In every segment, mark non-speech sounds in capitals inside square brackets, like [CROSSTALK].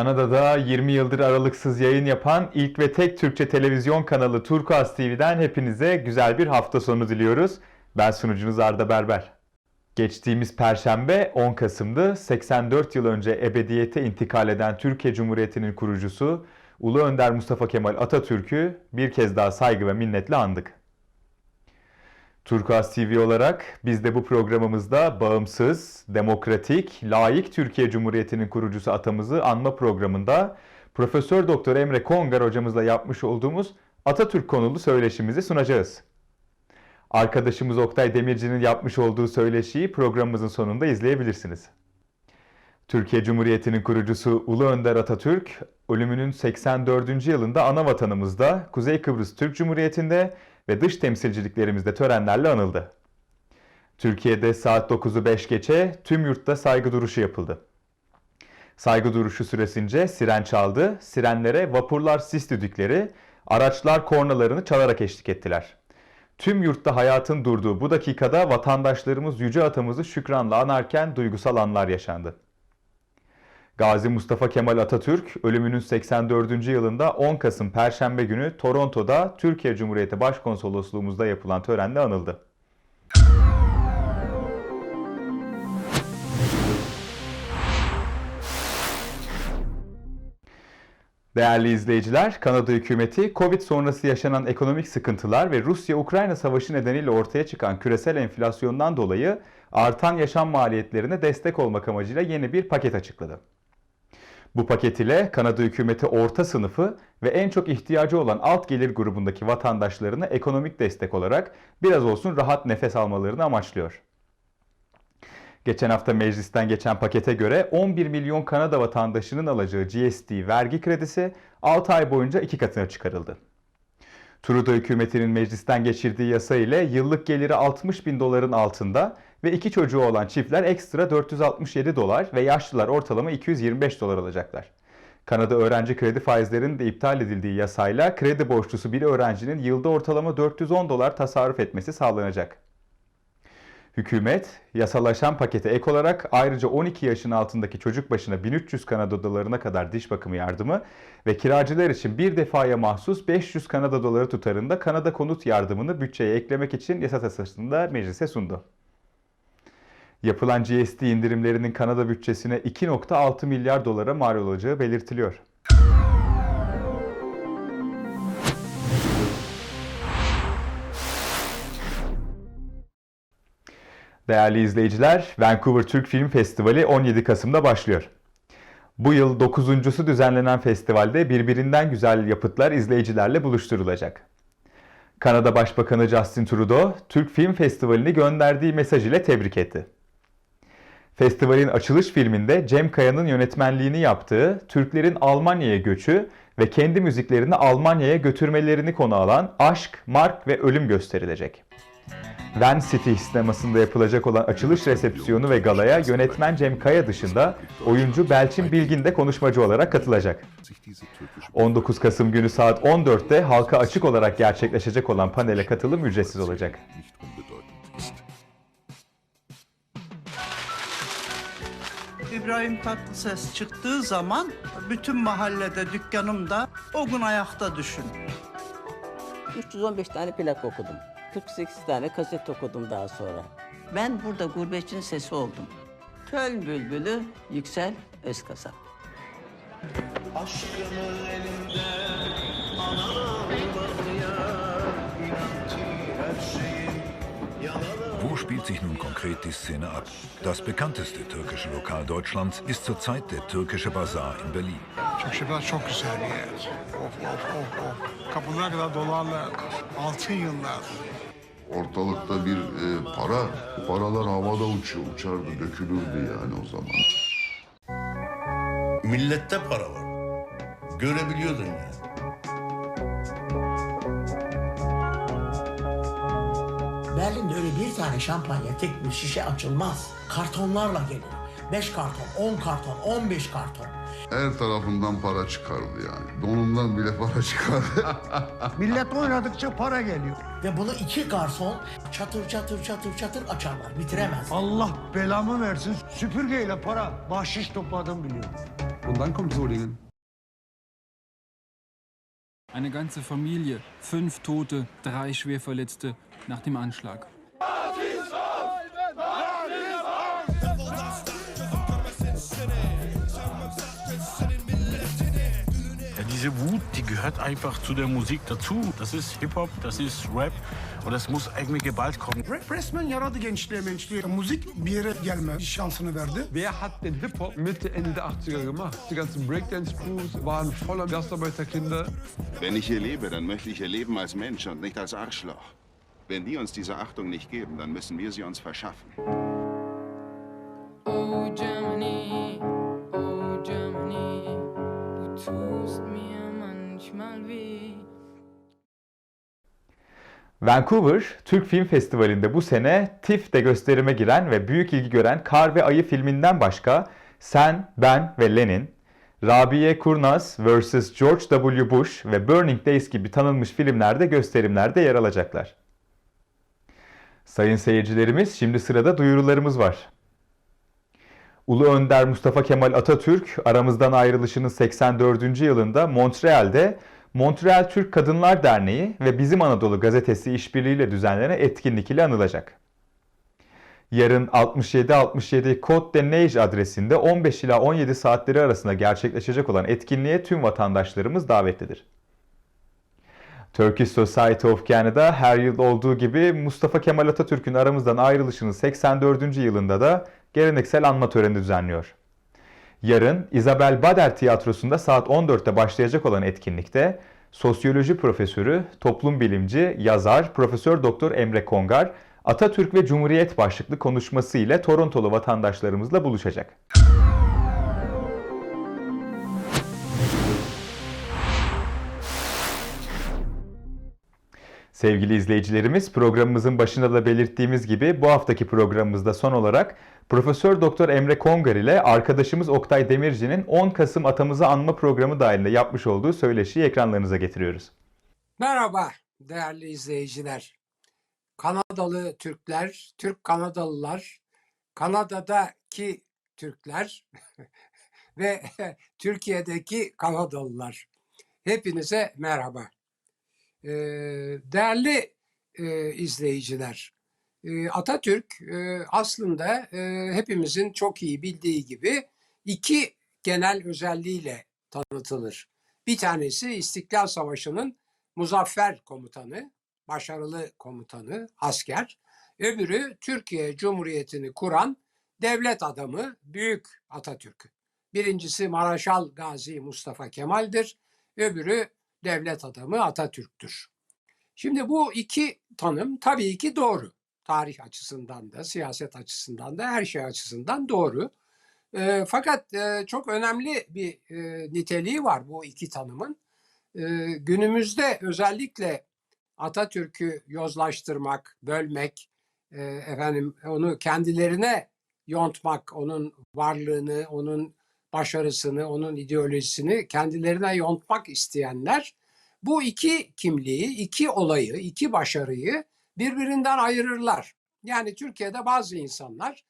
Kanada'da 20 yıldır aralıksız yayın yapan ilk ve tek Türkçe televizyon kanalı Turkuaz TV'den hepinize güzel bir hafta sonu diliyoruz. Ben sunucunuz Arda Berber. Geçtiğimiz Perşembe 10 Kasım'dı 84 yıl önce ebediyete intikal eden Türkiye Cumhuriyeti'nin kurucusu Ulu Önder Mustafa Kemal Atatürk'ü bir kez daha saygı ve minnetle andık. Turkuaz TV olarak biz de bu programımızda bağımsız, demokratik, layık Türkiye Cumhuriyeti'nin kurucusu atamızı anma programında Profesör Doktor Emre Kongar hocamızla yapmış olduğumuz Atatürk konulu söyleşimizi sunacağız. Arkadaşımız Oktay Demirci'nin yapmış olduğu söyleşiyi programımızın sonunda izleyebilirsiniz. Türkiye Cumhuriyeti'nin kurucusu Ulu Önder Atatürk, ölümünün 84. yılında ana vatanımızda Kuzey Kıbrıs Türk Cumhuriyeti'nde ve dış temsilciliklerimizde törenlerle anıldı. Türkiye'de saat 9'u 5 geçe tüm yurtta saygı duruşu yapıldı. Saygı duruşu süresince siren çaldı, sirenlere vapurlar sis düdükleri, araçlar kornalarını çalarak eşlik ettiler. Tüm yurtta hayatın durduğu bu dakikada vatandaşlarımız yüce atamızı şükranla anarken duygusal anlar yaşandı. Gazi Mustafa Kemal Atatürk ölümünün 84. yılında 10 Kasım Perşembe günü Toronto'da Türkiye Cumhuriyeti Başkonsolosluğumuzda yapılan törenle anıldı. Değerli izleyiciler, Kanada hükümeti Covid sonrası yaşanan ekonomik sıkıntılar ve Rusya-Ukrayna savaşı nedeniyle ortaya çıkan küresel enflasyondan dolayı artan yaşam maliyetlerine destek olmak amacıyla yeni bir paket açıkladı. Bu paket ile Kanada hükümeti orta sınıfı ve en çok ihtiyacı olan alt gelir grubundaki vatandaşlarına ekonomik destek olarak biraz olsun rahat nefes almalarını amaçlıyor. Geçen hafta meclisten geçen pakete göre 11 milyon Kanada vatandaşının alacağı GST vergi kredisi 6 ay boyunca iki katına çıkarıldı. Trudeau hükümetinin meclisten geçirdiği yasa ile yıllık geliri 60 bin doların altında ve iki çocuğu olan çiftler ekstra 467 dolar ve yaşlılar ortalama 225 dolar alacaklar. Kanada öğrenci kredi faizlerinin de iptal edildiği yasayla kredi borçlusu bir öğrencinin yılda ortalama 410 dolar tasarruf etmesi sağlanacak. Hükümet, yasalaşan pakete ek olarak ayrıca 12 yaşın altındaki çocuk başına 1300 Kanada dolarına kadar diş bakımı yardımı ve kiracılar için bir defaya mahsus 500 Kanada doları tutarında Kanada konut yardımını bütçeye eklemek için yasa tasarısını da meclise sundu. Yapılan GST indirimlerinin Kanada bütçesine 2.6 milyar dolara mal olacağı belirtiliyor. Değerli izleyiciler, Vancouver Türk Film Festivali 17 Kasım'da başlıyor. Bu yıl dokuzuncusu düzenlenen festivalde birbirinden güzel yapıtlar izleyicilerle buluşturulacak. Kanada Başbakanı Justin Trudeau, Türk Film Festivali'ni gönderdiği mesaj ile tebrik etti. Festivalin açılış filminde Cem Kaya'nın yönetmenliğini yaptığı Türklerin Almanya'ya göçü ve kendi müziklerini Almanya'ya götürmelerini konu alan Aşk, Mark ve Ölüm gösterilecek. Van City sinemasında yapılacak olan açılış resepsiyonu ve galaya yönetmen Cem Kaya dışında oyuncu Belçin Bilgin de konuşmacı olarak katılacak. 19 Kasım günü saat 14'te halka açık olarak gerçekleşecek olan panele katılım ücretsiz olacak. İbrahim Tatlıses çıktığı zaman bütün mahallede, dükkanımda o gün ayakta düşün. 315 tane plak okudum. 48 tane kaset okudum daha sonra. Ben burada gurbetçinin sesi oldum. Köl bülbülü Yüksel Özkasap. Aşkını elinde analım Wo spielt sich nun konkret die Szene ab? Das bekannteste türkische Lokal Deutschlands ist zurzeit der Türkische Bazar in Berlin. Çarşıda çok güzel bir yer. Of of of of. Kapılara kadar dolarlar. Altın yıllar. Ortalıkta bir e, para, paralar havada uçuyor, uçardı, dökülürdü yani o zaman. Millette para var. Görebiliyordun yani. Öyle bir tane şampanya tek bir şişe açılmaz. Kartonlarla geliyor. 5 karton, 10 karton, 15 karton. Her tarafından para çıkardı yani. Donundan bile para çıkardı. [LAUGHS] Millet oynadıkça para geliyor. Ve bunu iki garson çatır çatır çatır çatır açarlar. Bitiremez. Allah belamı versin. Süpürgeyle para bahşiş topladım biliyorum. Und dann kommt Solingen. Eine ganze Familie, fünf Tote, drei Schwerverletzte nach dem Anschlag. Diese Wut, die gehört einfach zu der Musik dazu. Das ist Hip-Hop, das ist Rap und das muss eigentlich geballt kommen. Rap resmen yaradı gençliğe mençliğe. Müzik bir yere gelme şansını verdi. Wer hat den Hip-Hop Mitte, Ende der 80er gemacht? Die ganzen Breakdance-Crews waren voller Gastarbeiterkinder. Wenn ich hier lebe, dann möchte ich hier leben als Mensch und nicht als Arschloch. Wenn die uns diese Achtung nicht geben, dann müssen wir sie uns verschaffen. Vancouver, Türk Film Festivali'nde bu sene TIFF'de gösterime giren ve büyük ilgi gören Kar ve Ayı filminden başka Sen, Ben ve Lenin, Rabia Kurnaz vs. George W. Bush ve Burning Days gibi tanınmış filmlerde gösterimlerde yer alacaklar. Sayın seyircilerimiz şimdi sırada duyurularımız var. Ulu Önder Mustafa Kemal Atatürk aramızdan ayrılışının 84. yılında Montreal'de Montreal Türk Kadınlar Derneği ve Bizim Anadolu gazetesi işbirliğiyle düzenlenen etkinlik ile anılacak. Yarın 6767 Côte de Neige adresinde 15 ila 17 saatleri arasında gerçekleşecek olan etkinliğe tüm vatandaşlarımız davetlidir. Turkish Society of Canada her yıl olduğu gibi Mustafa Kemal Atatürk'ün aramızdan ayrılışının 84. yılında da geleneksel anma töreni düzenliyor. Yarın Isabel Bader Tiyatrosu'nda saat 14'te başlayacak olan etkinlikte sosyoloji profesörü, toplum bilimci, yazar Profesör Doktor Emre Kongar Atatürk ve Cumhuriyet başlıklı konuşması ile Torontolu vatandaşlarımızla buluşacak. Sevgili izleyicilerimiz, programımızın başında da belirttiğimiz gibi bu haftaki programımızda son olarak Profesör Doktor Emre Kongar ile arkadaşımız Oktay Demirci'nin 10 Kasım Atamızı Anma programı dahilinde yapmış olduğu söyleşiyi ekranlarınıza getiriyoruz. Merhaba değerli izleyiciler. Kanadalı Türkler, Türk Kanadalılar, Kanada'daki Türkler [LAUGHS] ve [LAUGHS] Türkiye'deki Kanadalılar. Hepinize merhaba. Ee, değerli e, izleyiciler, e, Atatürk e, aslında e, hepimizin çok iyi bildiği gibi iki genel özelliğiyle tanıtılır. Bir tanesi İstiklal Savaşı'nın muzaffer komutanı, başarılı komutanı, asker. Öbürü Türkiye Cumhuriyeti'ni kuran devlet adamı Büyük Atatürk. Birincisi Maraşal Gazi Mustafa Kemal'dir. Öbürü devlet adamı Atatürk'tür. Şimdi bu iki tanım tabii ki doğru. Tarih açısından da, siyaset açısından da, her şey açısından doğru. E, fakat e, çok önemli bir e, niteliği var bu iki tanımın. E, günümüzde özellikle Atatürk'ü yozlaştırmak, bölmek, e, efendim onu kendilerine yontmak, onun varlığını, onun başarısını, onun ideolojisini kendilerine yontmak isteyenler bu iki kimliği, iki olayı, iki başarıyı birbirinden ayırırlar. Yani Türkiye'de bazı insanlar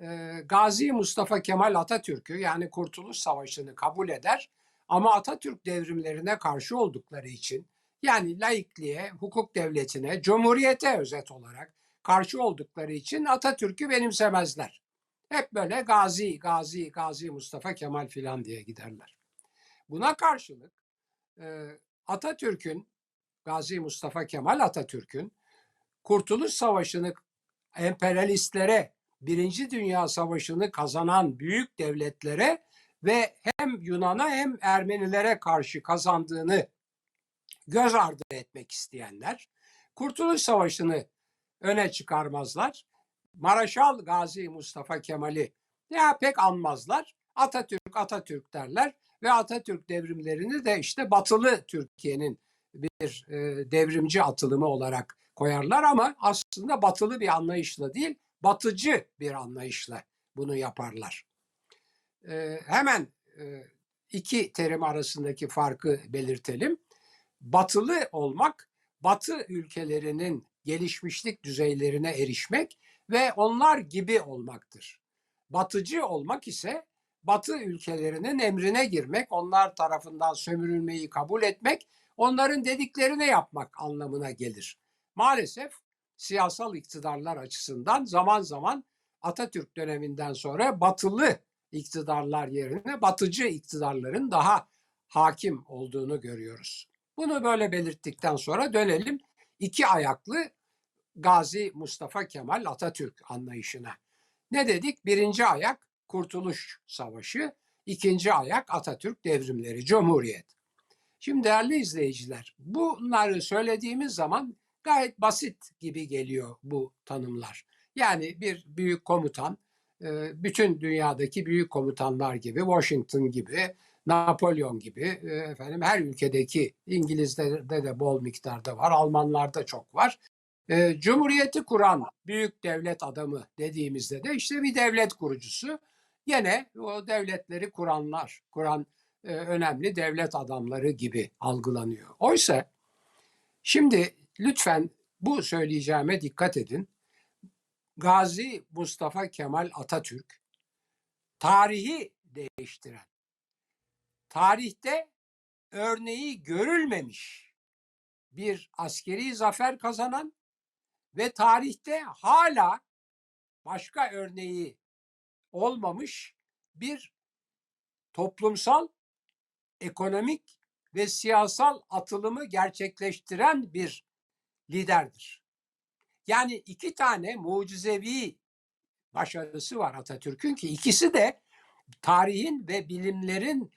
e, Gazi Mustafa Kemal Atatürk'ü yani Kurtuluş Savaşı'nı kabul eder ama Atatürk devrimlerine karşı oldukları için yani laikliğe, hukuk devletine, cumhuriyete özet olarak karşı oldukları için Atatürk'ü benimsemezler. Hep böyle Gazi, Gazi, Gazi Mustafa Kemal filan diye giderler. Buna karşılık e, Atatürk'ün, Gazi Mustafa Kemal Atatürk'ün Kurtuluş Savaşı'nı emperyalistlere, Birinci Dünya Savaşı'nı kazanan büyük devletlere ve hem Yunan'a hem Ermenilere karşı kazandığını göz ardı etmek isteyenler Kurtuluş Savaşı'nı öne çıkarmazlar. Maraşal Gazi Mustafa Kemal'i ya pek anmazlar. Atatürk Atatürk derler ve Atatürk devrimlerini de işte batılı Türkiye'nin bir e, devrimci atılımı olarak koyarlar ama aslında batılı bir anlayışla değil, batıcı bir anlayışla bunu yaparlar. E, hemen e, iki terim arasındaki farkı belirtelim. Batılı olmak, batı ülkelerinin gelişmişlik düzeylerine erişmek ve onlar gibi olmaktır. Batıcı olmak ise Batı ülkelerinin emrine girmek, onlar tarafından sömürülmeyi kabul etmek, onların dediklerini yapmak anlamına gelir. Maalesef siyasal iktidarlar açısından zaman zaman Atatürk döneminden sonra batılı iktidarlar yerine batıcı iktidarların daha hakim olduğunu görüyoruz. Bunu böyle belirttikten sonra dönelim iki ayaklı Gazi Mustafa Kemal Atatürk anlayışına. Ne dedik? Birinci ayak Kurtuluş Savaşı, ikinci ayak Atatürk devrimleri, Cumhuriyet. Şimdi değerli izleyiciler, bunları söylediğimiz zaman gayet basit gibi geliyor bu tanımlar. Yani bir büyük komutan, e, bütün dünyadaki büyük komutanlar gibi, Washington gibi, Napolyon gibi, e, efendim her ülkedeki İngilizlerde de bol miktarda var, Almanlarda çok var. E, Cumhuriyeti kuran büyük devlet adamı dediğimizde de işte bir devlet kurucusu. Yine o devletleri kuranlar, kuran e, önemli devlet adamları gibi algılanıyor. Oysa şimdi lütfen bu söyleyeceğime dikkat edin. Gazi Mustafa Kemal Atatürk tarihi değiştiren, tarihte örneği görülmemiş bir askeri zafer kazanan ve tarihte hala başka örneği olmamış bir toplumsal, ekonomik ve siyasal atılımı gerçekleştiren bir liderdir. Yani iki tane mucizevi başarısı var Atatürk'ün ki ikisi de tarihin ve bilimlerin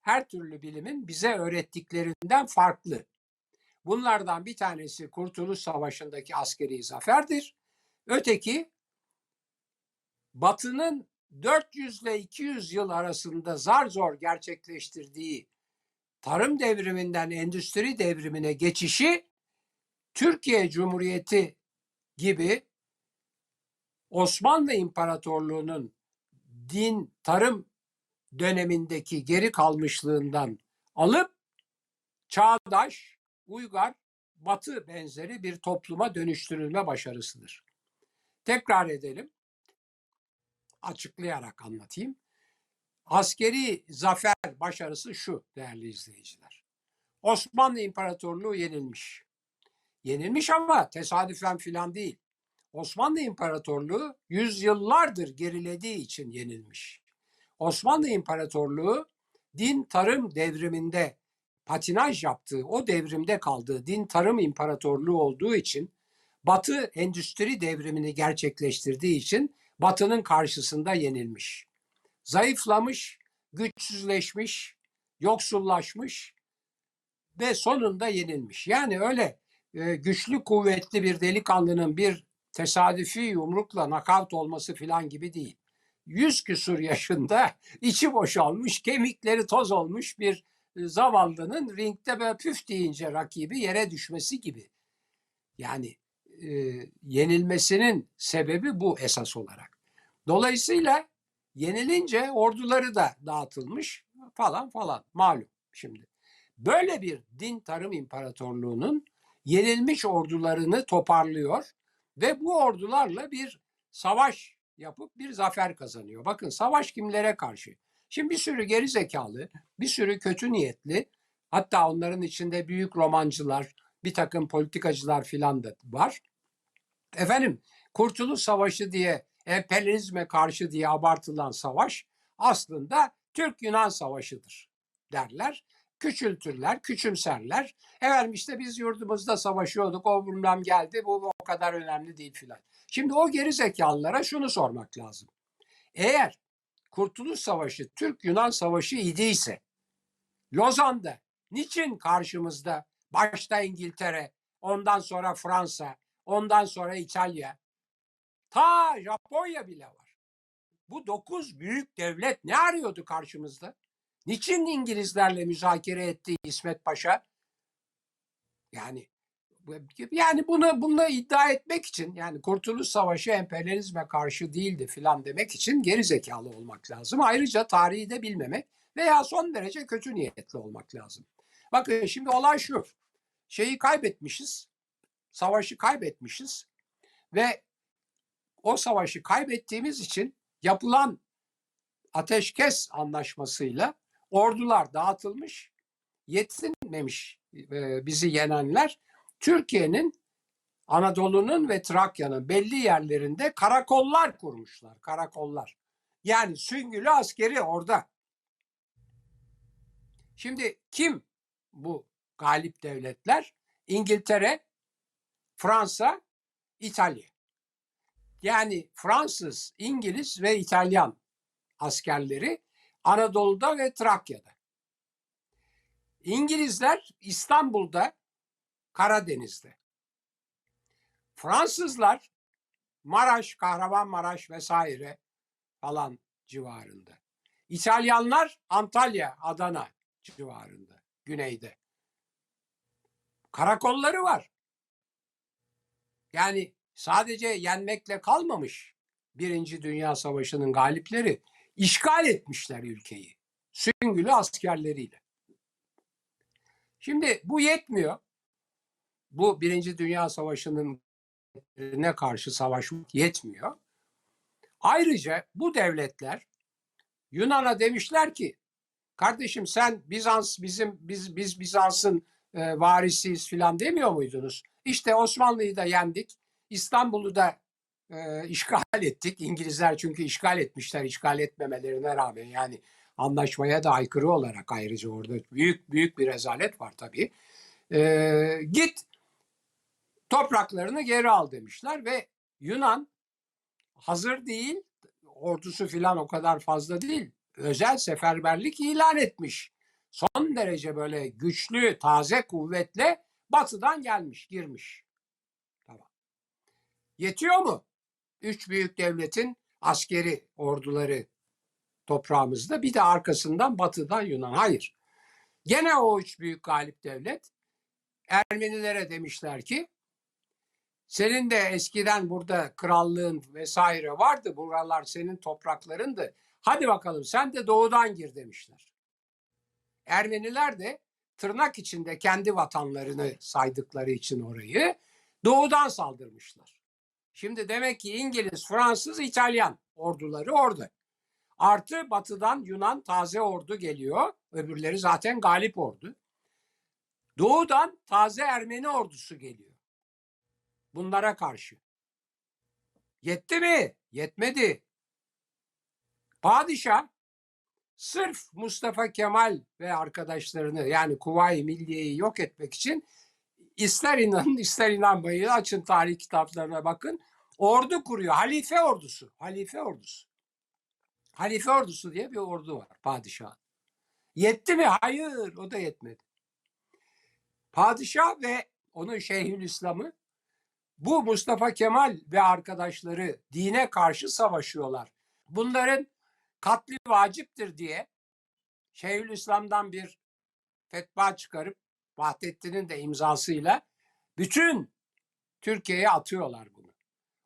her türlü bilimin bize öğrettiklerinden farklı. Bunlardan bir tanesi Kurtuluş Savaşı'ndaki askeri zaferdir. Öteki Batı'nın 400 ile 200 yıl arasında zar zor gerçekleştirdiği tarım devriminden endüstri devrimine geçişi Türkiye Cumhuriyeti gibi Osmanlı İmparatorluğu'nun din tarım dönemindeki geri kalmışlığından alıp çağdaş, uygar, batı benzeri bir topluma dönüştürülme başarısıdır. Tekrar edelim. Açıklayarak anlatayım. Askeri zafer başarısı şu değerli izleyiciler. Osmanlı İmparatorluğu yenilmiş. Yenilmiş ama tesadüfen filan değil. Osmanlı İmparatorluğu yüzyıllardır gerilediği için yenilmiş. Osmanlı İmparatorluğu din tarım devriminde patinaj yaptığı, o devrimde kaldığı din tarım imparatorluğu olduğu için Batı endüstri devrimini gerçekleştirdiği için Batı'nın karşısında yenilmiş. Zayıflamış, güçsüzleşmiş, yoksullaşmış ve sonunda yenilmiş. Yani öyle e, güçlü kuvvetli bir delikanlının bir tesadüfi yumrukla nakavt olması filan gibi değil. Yüz küsur yaşında [LAUGHS] içi boşalmış, kemikleri toz olmuş bir e, zavallının ringde böyle püf deyince rakibi yere düşmesi gibi. Yani e, yenilmesinin sebebi bu esas olarak. Dolayısıyla yenilince orduları da dağıtılmış falan falan malum şimdi. Böyle bir din tarım imparatorluğunun yenilmiş ordularını toparlıyor ve bu ordularla bir savaş yapıp bir zafer kazanıyor. Bakın savaş kimlere karşı? Şimdi bir sürü geri zekalı, bir sürü kötü niyetli, hatta onların içinde büyük romancılar, bir takım politikacılar filan da var. Efendim Kurtuluş Savaşı diye emperyalizme karşı diye abartılan savaş aslında Türk-Yunan Savaşı'dır derler. Küçültürler, küçümserler. Efendim işte biz yurdumuzda savaşıyorduk, o bilmem geldi, bu o kadar önemli değil filan. Şimdi o geri zekalılara şunu sormak lazım. Eğer Kurtuluş Savaşı Türk-Yunan Savaşı idiyse Lozan'da niçin karşımızda başta İngiltere, ondan sonra Fransa, ondan sonra İtalya, ta Japonya bile var. Bu dokuz büyük devlet ne arıyordu karşımızda? Niçin İngilizlerle müzakere etti İsmet Paşa? Yani yani bunu bunu iddia etmek için yani Kurtuluş Savaşı emperyalizme karşı değildi filan demek için geri zekalı olmak lazım. Ayrıca tarihi de bilmemek veya son derece kötü niyetli olmak lazım. Bakın şimdi olay şu. Şeyi kaybetmişiz. Savaşı kaybetmişiz ve o savaşı kaybettiğimiz için yapılan ateşkes anlaşmasıyla ordular dağıtılmış, yetinmemiş e, bizi yenenler Türkiye'nin Anadolu'nun ve Trakya'nın belli yerlerinde karakollar kurmuşlar. Karakollar. Yani süngülü askeri orada. Şimdi kim bu galip devletler? İngiltere, Fransa, İtalya. Yani Fransız, İngiliz ve İtalyan askerleri Anadolu'da ve Trakya'da. İngilizler İstanbul'da, Karadeniz'de. Fransızlar Maraş, Kahramanmaraş vesaire falan civarında. İtalyanlar Antalya, Adana civarında, güneyde. Karakolları var. Yani sadece yenmekle kalmamış Birinci Dünya Savaşı'nın galipleri işgal etmişler ülkeyi. Süngülü askerleriyle. Şimdi bu yetmiyor. Bu Birinci Dünya Savaşı'nın ne karşı savaşmak yetmiyor. Ayrıca bu devletler Yunan'a demişler ki kardeşim sen Bizans bizim biz biz Bizans'ın e, varisiyiz filan demiyor muydunuz? İşte Osmanlı'yı da yendik. İstanbul'u da e, işgal ettik. İngilizler çünkü işgal etmişler işgal etmemelerine rağmen yani anlaşmaya da aykırı olarak ayrıca orada büyük büyük bir rezalet var tabii. E, git topraklarını geri al demişler ve Yunan hazır değil, ordusu filan o kadar fazla değil. Özel seferberlik ilan etmiş. Son derece böyle güçlü, taze kuvvetle batıdan gelmiş, girmiş. Tamam. Yetiyor mu? Üç büyük devletin askeri orduları toprağımızda bir de arkasından batıdan Yunan. Hayır. Gene o üç büyük galip devlet Ermenilere demişler ki senin de eskiden burada krallığın vesaire vardı. Buralar senin topraklarındı. Hadi bakalım sen de doğudan gir demişler. Ermeniler de tırnak içinde kendi vatanlarını saydıkları için orayı doğudan saldırmışlar. Şimdi demek ki İngiliz, Fransız, İtalyan orduları orada. Artı batıdan Yunan taze ordu geliyor. Öbürleri zaten galip ordu. Doğudan taze Ermeni ordusu geliyor. Bunlara karşı. Yetti mi? Yetmedi. Padişah sırf Mustafa Kemal ve arkadaşlarını yani Kuvayi Milliye'yi yok etmek için ister inanın [LAUGHS] ister inanmayın açın tarih kitaplarına bakın. Ordu kuruyor. Halife ordusu. Halife ordusu. Halife ordusu diye bir ordu var padişah. Yetti mi? Hayır o da yetmedi. Padişah ve onun Şeyhülislam'ı bu Mustafa Kemal ve arkadaşları dine karşı savaşıyorlar. Bunların katli vaciptir diye Şeyhülislam'dan bir fetva çıkarıp Vahdettin'in de imzasıyla bütün Türkiye'ye atıyorlar bunu.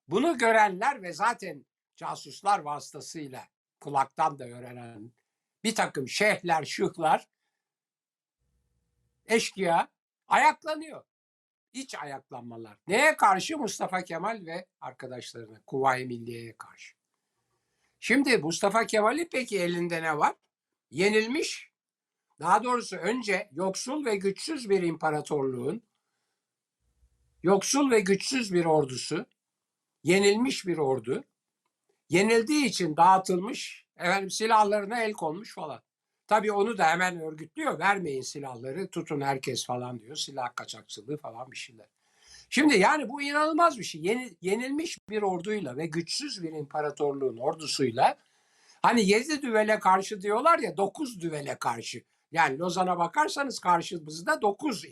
Bunu görenler ve zaten casuslar vasıtasıyla kulaktan da öğrenen bir takım şeyhler, şıhlar, eşkıya ayaklanıyor. İç ayaklanmalar. Neye karşı? Mustafa Kemal ve arkadaşlarına, Kuvayi Milliye'ye karşı. Şimdi Mustafa Kemal'in peki elinde ne var? Yenilmiş, daha doğrusu önce yoksul ve güçsüz bir imparatorluğun, yoksul ve güçsüz bir ordusu, yenilmiş bir ordu, yenildiği için dağıtılmış, efendim silahlarına el konmuş falan. Tabii onu da hemen örgütlüyor. Vermeyin silahları, tutun herkes falan diyor. Silah kaçakçılığı falan bir şeyler. Şimdi yani bu inanılmaz bir şey. Yeni, yenilmiş bir orduyla ve güçsüz bir imparatorluğun ordusuyla hani yedi düvele karşı diyorlar ya dokuz düvele karşı. Yani Lozan'a bakarsanız karşımızda dokuz e,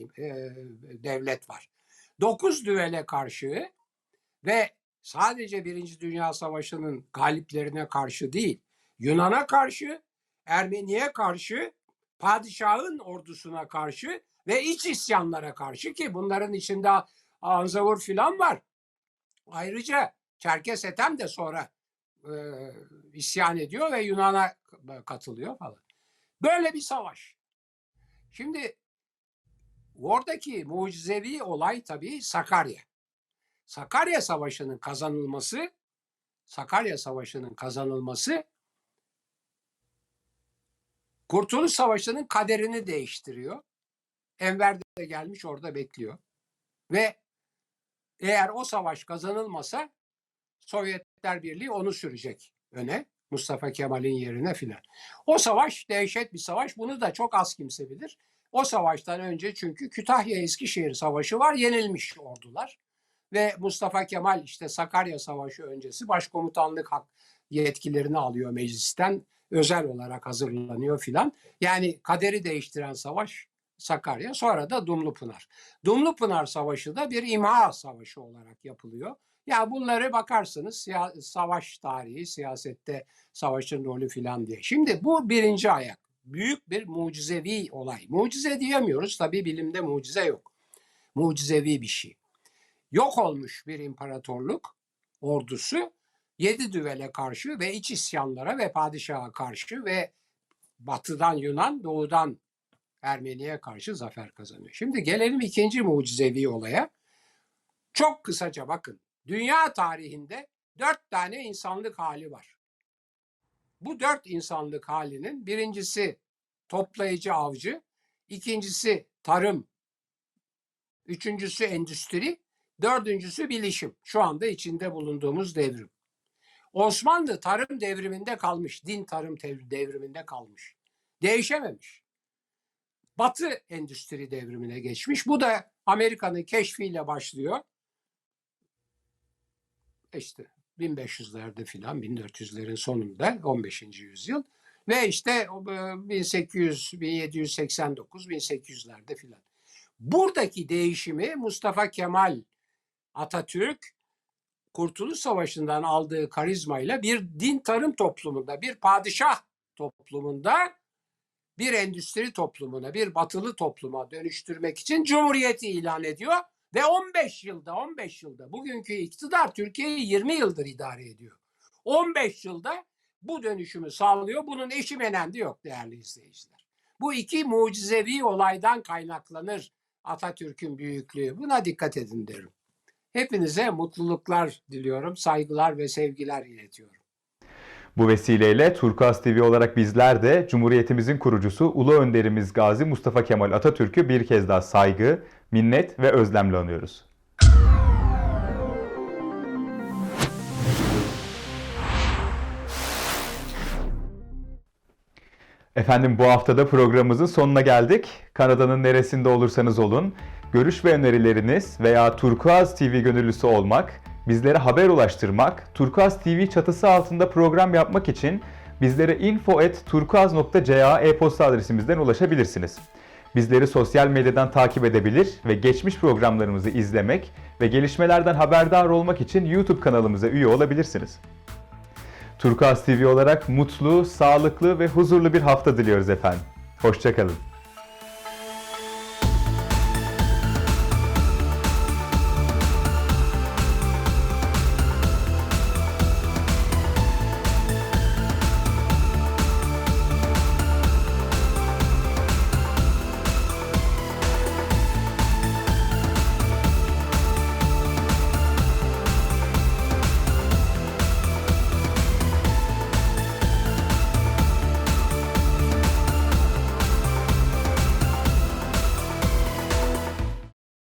devlet var. Dokuz düvele karşı ve sadece Birinci Dünya Savaşı'nın galiplerine karşı değil, Yunan'a karşı, Ermeni'ye karşı, padişahın ordusuna karşı ve iç isyanlara karşı ki bunların içinde Anzavur filan var. Ayrıca Çerkes Ethem de sonra e, isyan ediyor ve Yunan'a katılıyor falan. Böyle bir savaş. Şimdi oradaki mucizevi olay tabii Sakarya. Sakarya Savaşı'nın kazanılması Sakarya Savaşı'nın kazanılması Kurtuluş Savaşı'nın kaderini değiştiriyor. Enver de gelmiş orada bekliyor. Ve eğer o savaş kazanılmasa Sovyetler Birliği onu sürecek öne. Mustafa Kemal'in yerine filan. O savaş dehşet bir savaş. Bunu da çok az kimse bilir. O savaştan önce çünkü Kütahya Eskişehir Savaşı var. Yenilmiş ordular. Ve Mustafa Kemal işte Sakarya Savaşı öncesi başkomutanlık hak yetkilerini alıyor meclisten. Özel olarak hazırlanıyor filan. Yani kaderi değiştiren savaş Sakarya. Sonra da Dumlupınar. Dumlupınar Savaşı da bir imha savaşı olarak yapılıyor. Ya bunları bakarsınız siya- savaş tarihi, siyasette savaşın rolü filan diye. Şimdi bu birinci ayak. Büyük bir mucizevi olay. Mucize diyemiyoruz. Tabii bilimde mucize yok. Mucizevi bir şey. Yok olmuş bir imparatorluk ordusu yedi düvele karşı ve iç isyanlara ve padişaha karşı ve batıdan Yunan, doğudan Ermeni'ye karşı zafer kazanıyor. Şimdi gelelim ikinci mucizevi olaya. Çok kısaca bakın. Dünya tarihinde dört tane insanlık hali var. Bu dört insanlık halinin birincisi toplayıcı avcı, ikincisi tarım, üçüncüsü endüstri, dördüncüsü bilişim. Şu anda içinde bulunduğumuz devrim. Osmanlı tarım devriminde kalmış, din tarım devriminde kalmış. Değişememiş. Batı endüstri devrimine geçmiş. Bu da Amerika'nın keşfiyle başlıyor. İşte 1500'lerde filan 1400'lerin sonunda 15. yüzyıl ve işte o, e, 1800 1789 1800'lerde filan. Buradaki değişimi Mustafa Kemal Atatürk Kurtuluş Savaşı'ndan aldığı karizmayla bir din tarım toplumunda, bir padişah toplumunda bir endüstri toplumuna, bir batılı topluma dönüştürmek için cumhuriyeti ilan ediyor ve 15 yılda 15 yılda bugünkü iktidar Türkiye'yi 20 yıldır idare ediyor. 15 yılda bu dönüşümü sağlıyor. Bunun eşi menendi yok değerli izleyiciler. Bu iki mucizevi olaydan kaynaklanır Atatürk'ün büyüklüğü. Buna dikkat edin derim. Hepinize mutluluklar diliyorum, saygılar ve sevgiler iletiyorum. Bu vesileyle Turkuaz TV olarak bizler de Cumhuriyetimizin kurucusu Ulu Önderimiz Gazi Mustafa Kemal Atatürk'ü bir kez daha saygı, minnet ve özlemle anıyoruz. Efendim bu haftada programımızın sonuna geldik. Kanada'nın neresinde olursanız olun, görüş ve önerileriniz veya Turkuaz TV gönüllüsü olmak, bizlere haber ulaştırmak, Turkuaz TV çatısı altında program yapmak için bizlere info@turkuaz.ca e-posta adresimizden ulaşabilirsiniz. Bizleri sosyal medyadan takip edebilir ve geçmiş programlarımızı izlemek ve gelişmelerden haberdar olmak için YouTube kanalımıza üye olabilirsiniz. Turkuaz TV olarak mutlu, sağlıklı ve huzurlu bir hafta diliyoruz efendim. Hoşçakalın.